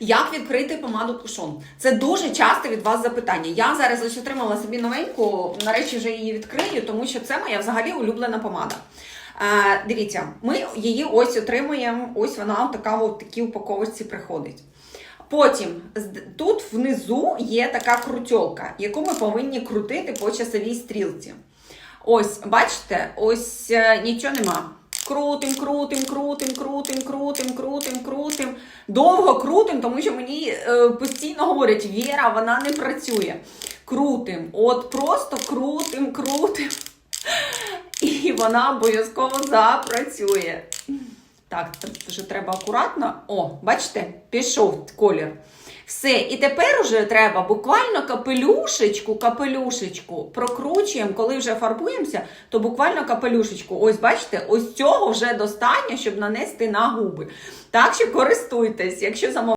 Як відкрити помаду кушон? Це дуже часто від вас запитання. Я зараз ось отримала собі новеньку, нарешті вже її відкрию, тому що це моя взагалі улюблена помада. Е, дивіться, ми її ось отримуємо, ось вона така в такій упаковочці приходить. Потім тут внизу є така крутьолка, яку ми повинні крутити по часовій стрілці. Ось, бачите, ось е, нічого нема. Крутим, крутим, крутим, крутим, крутим, крутим, крутим. Довго крутим, тому що мені е, постійно говорять, Віра, вона не працює. Крутим. От просто крутим, крутим. І вона обов'язково запрацює. Так, вже треба акуратно. О, бачите, пішов колір. Все, і тепер уже треба буквально капелюшечку, капелюшечку прокручуємо, коли вже фарбуємося, то буквально капелюшечку. Ось бачите, ось цього вже достатньо, щоб нанести на губи. Так що користуйтесь, якщо замовляєте.